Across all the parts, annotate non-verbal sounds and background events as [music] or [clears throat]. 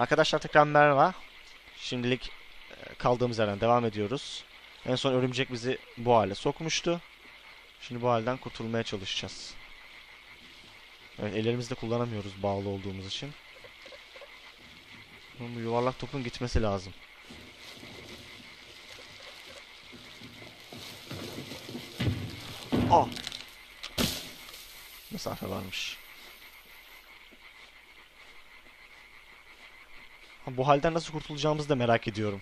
Arkadaşlar tekrar merhaba. Şimdilik e, kaldığımız yerden devam ediyoruz. En son örümcek bizi bu hale sokmuştu. Şimdi bu halden kurtulmaya çalışacağız. Evet ellerimizde kullanamıyoruz bağlı olduğumuz için. Bu yuvarlak topun gitmesi lazım. Ah! Mesafe varmış. Bu halden nasıl kurtulacağımızı da merak ediyorum.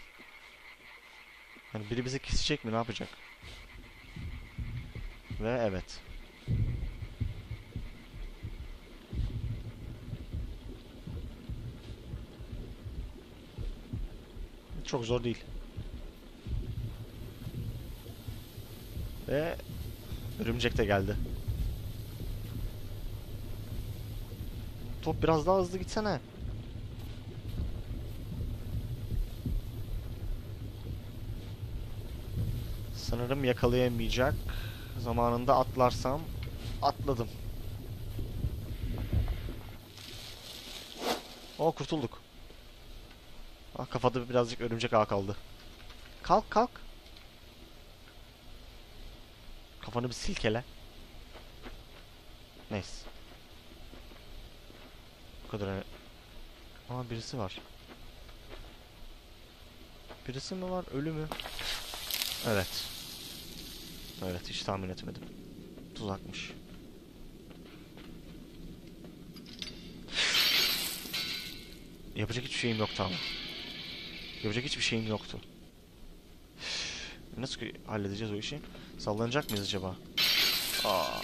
Hani biri bizi kesecek mi? Ne yapacak? Ve evet. Çok zor değil. Ve örümcek de geldi. Top biraz daha hızlı gitsene. Sanırım yakalayamayacak. Zamanında atlarsam atladım. O kurtulduk. Ah kafada birazcık örümcek ağ kaldı. Kalk kalk. Kafanı bir silkele. Neyse. Bu kadar. Aa birisi var. Birisi mi var? Ölü mü? Evet. Evet hiç tahmin etmedim. Tuzakmış. Yapacak hiçbir şeyim yoktu ama. Yapacak hiçbir şeyim yoktu. Nasıl halledeceğiz o işi? Sallanacak mıyız acaba? Aa.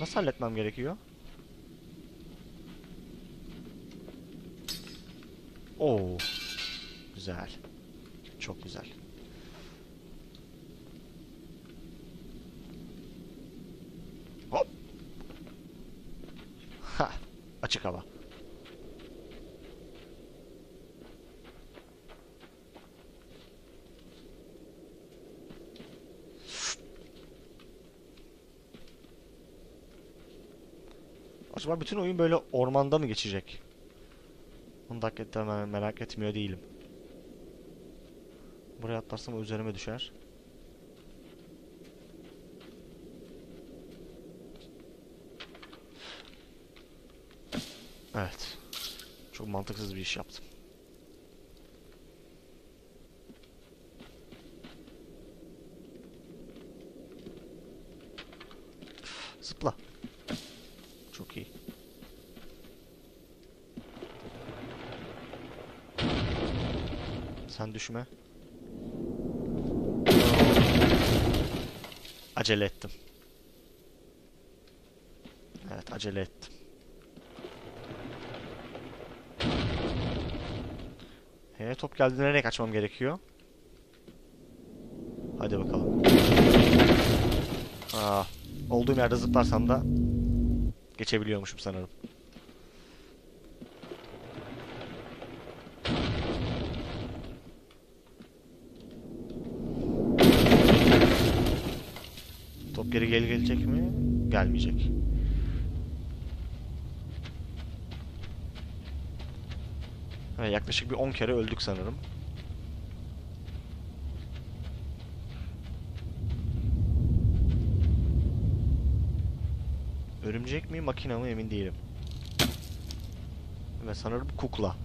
Nasıl halletmem gerekiyor? Oo. Güzel. Çok güzel. Ha. Açık hava. Acaba bütün oyun böyle ormanda mı geçecek? Onu hakikaten merak etmiyor değilim. Buraya atlarsam üzerime düşer. Evet. Çok mantıksız bir iş yaptım. Zıpla. Çok iyi. Sen düşme. Acele ettim. Evet acele ettim. He, top geldi nereye kaçmam gerekiyor? Hadi bakalım. Aa, olduğum yerde zıplarsam da geçebiliyormuşum sanırım. Top geri geri gelecek mi? Gelmeyecek. Evet, yaklaşık bir 10 kere öldük sanırım. Örümcek mi, makina mı emin değilim. Ve sanırım kukla.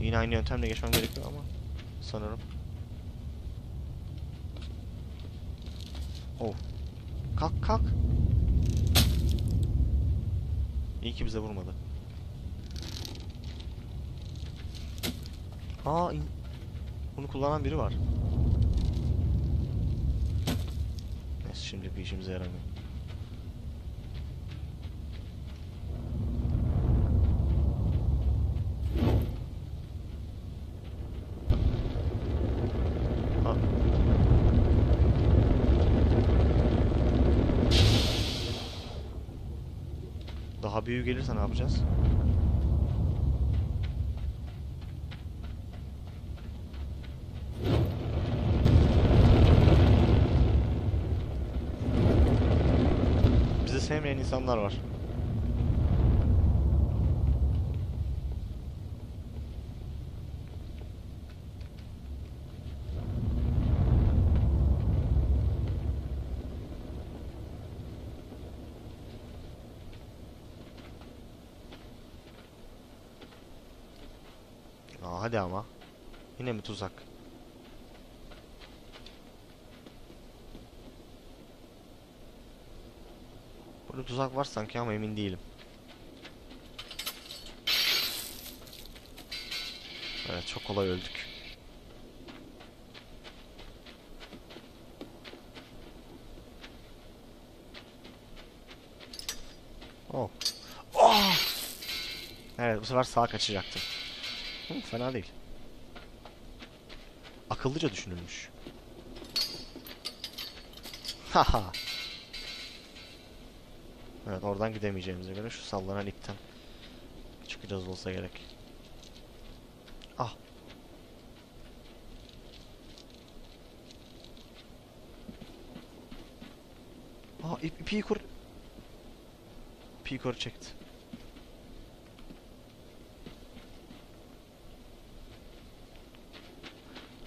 Yine aynı yöntemle geçmem gerekiyor ama sanırım. Oh. Kalk kalk. İyi ki bize vurmadı. Aa, bunu kullanan biri var. Neyse şimdi bir işimize yaramıyor. Ha. Daha büyüğü gelirse ne yapacağız? Sevmeyen insanlar var. Aa, hadi ama. Yine mi tuzak? Burada tuzak var sanki ama emin değilim. Evet çok kolay öldük. Oh. Oh! Evet bu sefer sağa kaçacaktım. Hı, fena değil. Akıllıca düşünülmüş. Haha. Evet oradan gidemeyeceğimize göre şu sallanan ipten çıkacağız olsa gerek. Ah. Aa ip, ipi kur. İpi yukarı çekti.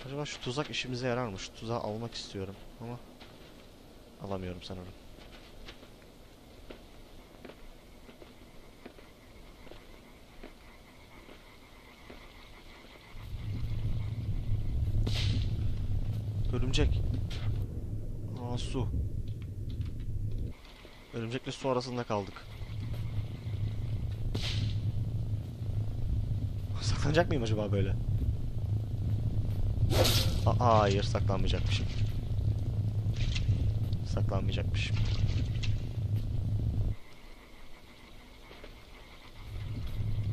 Acaba şu tuzak işimize yarar mı? Şu tuzağı almak istiyorum ama alamıyorum sanırım. Örümcek. Aa su. Örümcekle su arasında kaldık. Saklanacak mıyım acaba böyle? Aa, hayır saklanmayacakmışım. Saklanmayacakmışım.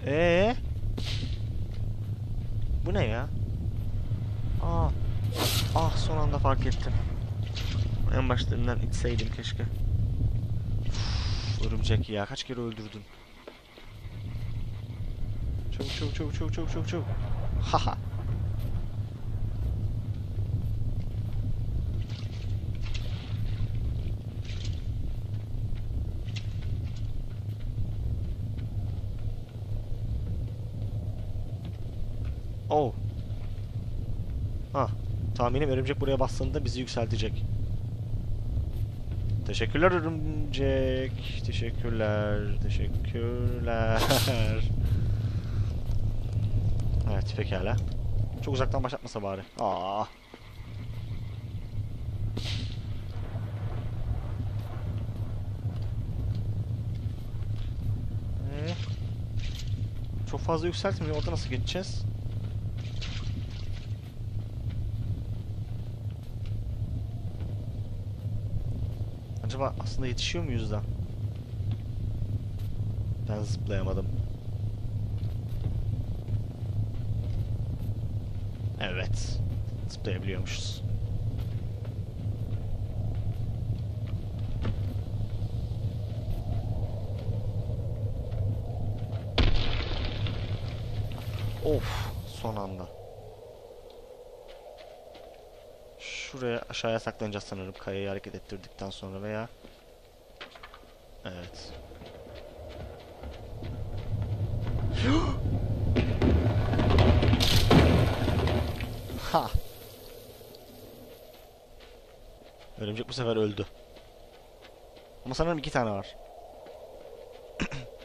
Ee? Bu ne ya? Aa. Ah son anda fark ettim. En başlarından itseydim keşke. Örümcek ya kaç kere öldürdün? Çabuk çabuk çabuk çabuk çabuk çabuk çabuk. Haha. Oh. Ha. Tahminim örümcek buraya bastığında bizi yükseltecek. Teşekkürler örümcek. Teşekkürler. Teşekkürler. [laughs] evet pekala. Çok uzaktan başlatmasa bari. Aa. Ee, çok fazla yükseltmiyor. Orada nasıl geçeceğiz? Acaba aslında yetişiyor muyuz da? Ben zıplayamadım. Evet. Zıplayabiliyormuşuz. Of, son anda. Şuraya aşağıya saklanacağız sanırım kayayı hareket ettirdikten sonra veya Evet. [gasps] ha. Örümcek bu sefer öldü. Ama sanırım iki tane var. [clears throat]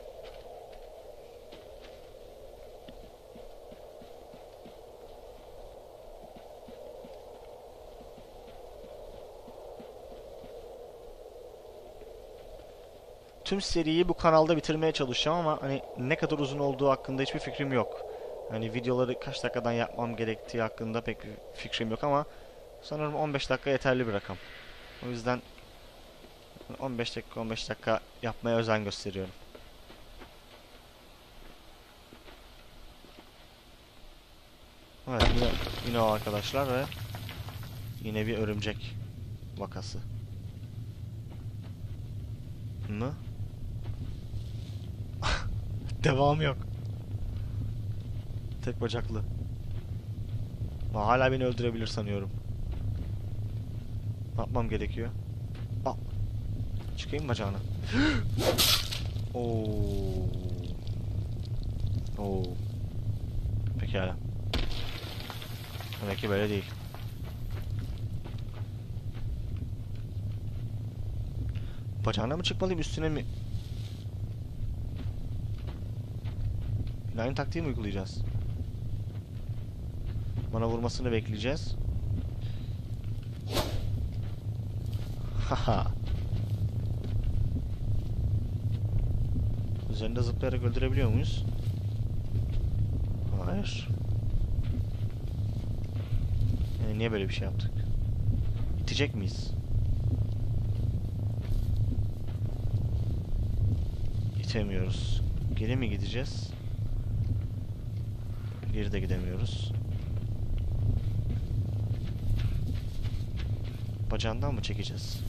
tüm seriyi bu kanalda bitirmeye çalışacağım ama hani ne kadar uzun olduğu hakkında hiçbir fikrim yok. Hani videoları kaç dakikadan yapmam gerektiği hakkında pek bir fikrim yok ama sanırım 15 dakika yeterli bir rakam. O yüzden 15 dakika 15 dakika yapmaya özen gösteriyorum. Evet yine, yine o arkadaşlar ve yine bir örümcek vakası. Mı? Devam yok. Tek bacaklı. Aa, hala beni öldürebilir sanıyorum. Ne yapmam gerekiyor? Al. Çık. Çıkayım bacağını. [gasps] Oo. Oo. Pekala. Demek ki böyle değil. Bacağına mı çıkmalıyım üstüne mi? Yine taktiği mi uygulayacağız? Bana vurmasını bekleyeceğiz. Haha. Üzerinde zıplayarak öldürebiliyor muyuz? Hayır. Yani niye böyle bir şey yaptık? İtecek miyiz? İtemiyoruz. Geri mi gideceğiz? Geri de gidemiyoruz. Bacağından mı çekeceğiz?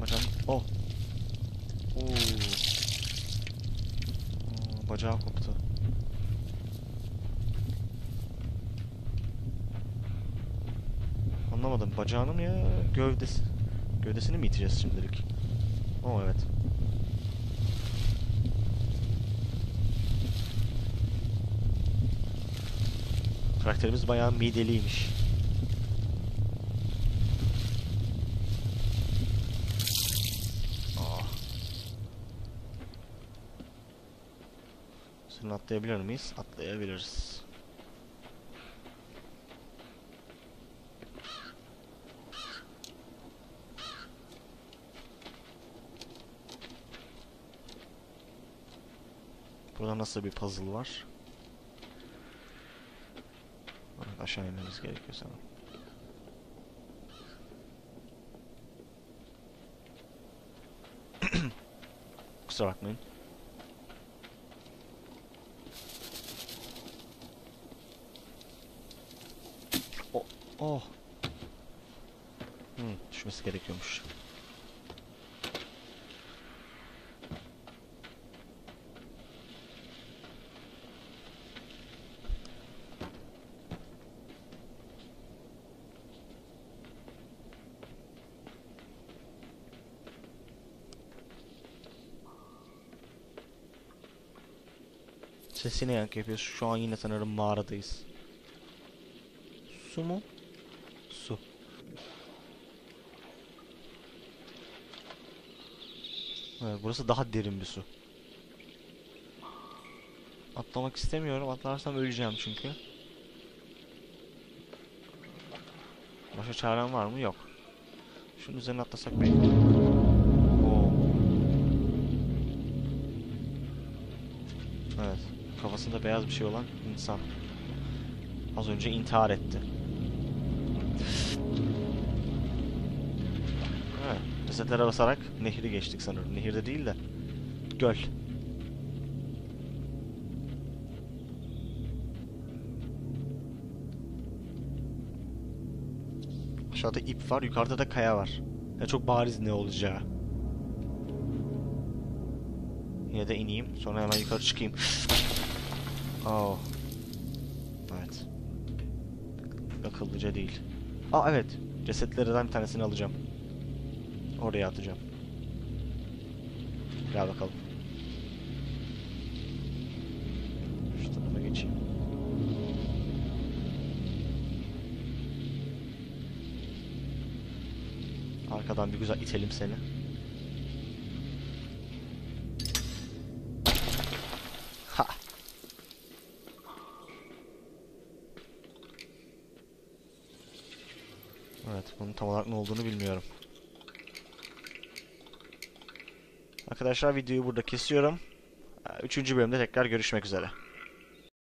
Bacağın... Oh! Oo. Aa, Bacağı koptu. Anlamadım. Bacağını mı ya? Gövdesi. Gövdesini mi iteceğiz şimdilik? Oo evet. Karakterimiz bayağı mideliymiş. Aa. Seni atlayabilir miyiz? Atlayabiliriz. Burada nasıl bir puzzle var? Evet, aşağı inmemiz gerekiyor sanırım. [clears throat] Kusura bakmayın. Oh, oh. Hmm, düşmesi gerekiyormuş. Sesine yankı yapıyoruz. Şu an yine sanırım mağaradayız. Su mu? Su. Evet, burası daha derin bir su. Atlamak istemiyorum. Atlarsam öleceğim çünkü. Başka çarem var mı? Yok. Şunun üzerine atlasak belki. Kafasında beyaz bir şey olan insan. Az önce intihar etti. Evet. Cesetlere basarak nehri geçtik sanırım. Nehirde değil de göl. Aşağıda ip var, yukarıda da kaya var. Ya çok bariz ne olacağı. Yine de ineyim, sonra hemen yukarı çıkayım. Oh. Evet. Akıllıca değil. Aa evet. Cesetlerden bir tanesini alacağım. Oraya atacağım. Gel bakalım. Şu tarafa geçeyim. Arkadan bir güzel itelim seni. Ha. Evet, bunun tam olarak ne olduğunu bilmiyorum. Arkadaşlar videoyu burada kesiyorum. Üçüncü bölümde tekrar görüşmek üzere.